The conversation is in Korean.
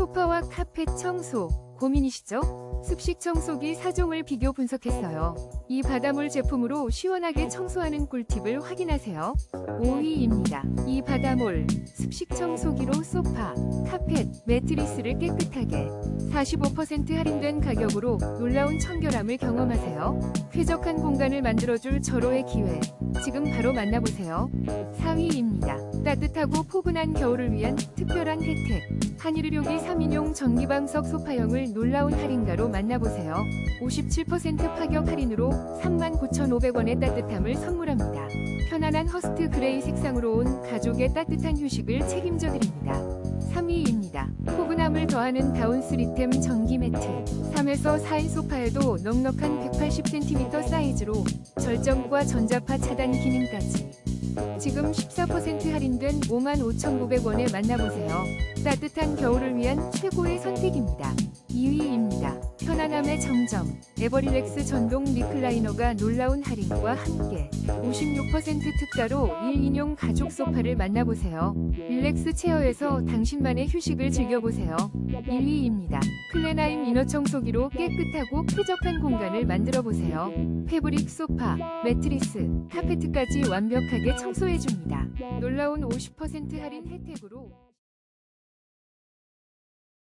소파와 카펫 청소 고민이시죠? 습식 청소기 4종을 비교 분석했어요. 이 바닷물 제품으로 시원하게 청소하는 꿀팁을 확인하세요. 5위입니다. 이 바닷물 습식 청소기로 소파, 카펫, 매트리스를 깨끗하게 45% 할인된 가격으로 놀라운 청결함을 경험하세요. 쾌적한 공간을 만들어줄 절호의 기회. 지금 바로 만나보세요. 4위입니다. 따뜻하고 포근한 겨울을 위한 특별한 혜택. 한일의료기 3인용 전기방석 소파형을 놀라운 할인가로 만나보세요. 57% 파격 할인으로 39,500원의 따뜻함을 선물합니다. 편안한 허스트 그레이 색상으로 온 가족의 따뜻한 휴식을 책임져 드립니다. 3위입니다. 포근함을 더하는 다운 3템 전기 매트. 3에서 4인 소파에도 넉넉한 180cm 사이즈로 절정과 전자파 차단 기능까지. 지금 14% 할인된 55,900원에 만나보세요. 따뜻한 겨울을 위한 최고의 선택입니다. 2위입니다. 편안함의 정점. 에버릴렉스 전동 리클라이너가 놀라운 할인과 함께 56% 특가로 1인용 가족 소파를 만나보세요. 릴렉스 체어에서 당신만의 휴식을 즐겨보세요. 1위입니다. 클레나임 이너 청소기로 깨끗하고 쾌적한 공간을 만들어보세요. 패브릭 소파, 매트리스, 카페트까지 완벽하게 청소해줍니다. 놀라운 50% 할인 혜택으로